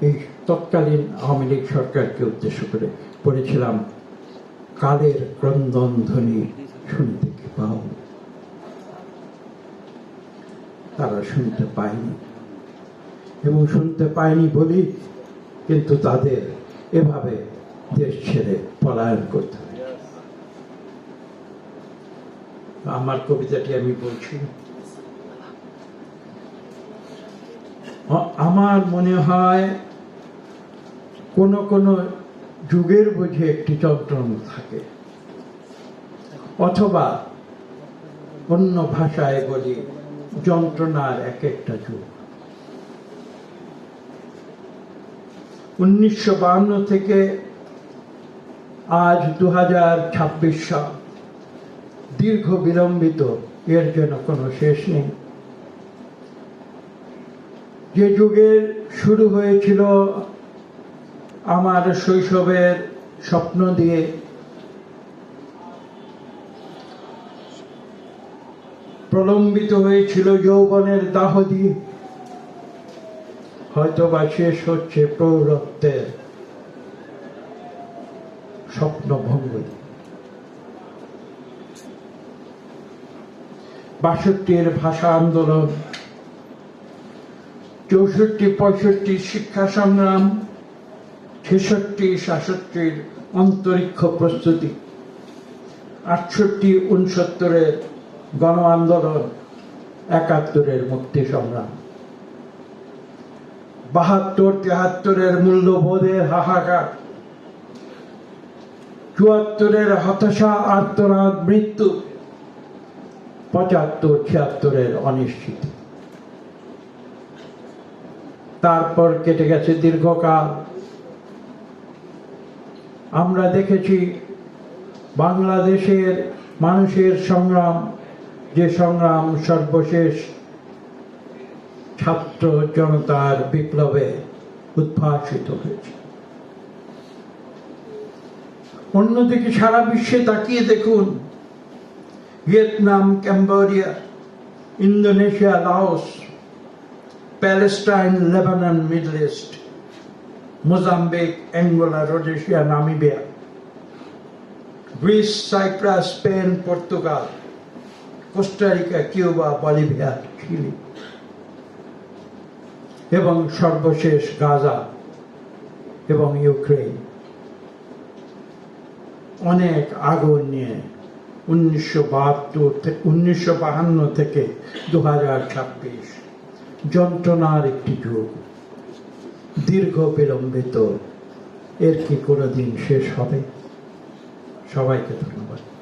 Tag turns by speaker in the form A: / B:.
A: এই তৎকালীন আওয়ামী লীগ সরকারকে উদ্দেশ্য করে পড়েছিলাম কালের ক্রন্দন ধ্বনি শুনতে কি পাও? তারা শুনতে পায়নি। এবং শুনতে পায়নি বলি কিন্তু তাদের এভাবে দেশ ছেড়ে পলায়ন করতে আমার কবিতাটি আমি বলছি। আমার মনে হয় কোন কোন যুগের বুঝে একটি যন্ত্রণা থাকে। অথবা অন্য ভাষায় বলি, যন্ত্রণার এক একটা যুগ। উনিশশো থেকে আজ দু হাজার ছাব্বিশ সাল দীর্ঘ বিলম্বিত, এর যেন কোনো শেষ নেই। যে যুগের শুরু হয়েছিল আমার শৈশবের স্বপ্ন দিয়ে। প্রলম্বিত হয়েছিল যৌবনের দাহ দিয়ে। হয়তো বা শেষ হচ্ছে প্রৌরত্বের স্বপ্ন ভঙ্গ বাষট্টির ভাষা আন্দোলন চৌষট্টি, পঁয়ষট্টি শিক্ষা সংগ্রাম, ছেষট্টি, সাতষট্টির অন্তরিক্ষ প্রস্তুতি, আটষট্টি উনসত্তরের গণ আন্দোলন, একাত্তরের মুক্তি সংগ্রাম, বাহাত্তর, তেহাত্তরের মূল্যবোধের হাহাকার, চুয়াত্তরের হতাশা, আর্তনাদ, মৃত্যু, পঁচাত্তর, ছিয়াত্তরের অনিশ্চিত। তারপর কেটে গেছে দীর্ঘকাল। আমরা দেখেছি বাংলাদেশের মানুষের সংগ্রাম, যে সংগ্রাম সর্বশেষ ছাত্র জনতার বিপ্লবে উদ্ভাসিত হয়েছে। অন্যদিকে সারা বিশ্বে তাকিয়ে দেখুন, Vietnam, Cambodia, Indonesia, Laos Palestine Lebanon Middle East Mozambique Angola Rhodesia Namibia Greece Cyprus Spain Portugal Costa Rica Cuba Bolivia Chile এবং সর্বশেষ গাজা এবং ইউক্রেন অনেক আগুন নিয়ে উনিশশো বাহাত্তর উনিশশো বাহান্ন থেকে দু হাজার ছাব্বিশ যন্ত্রণার একটি যুগ দীর্ঘ বিলম্বিত। এর কি কোনো দিন শেষ হবে? সবাইকে ধন্যবাদ।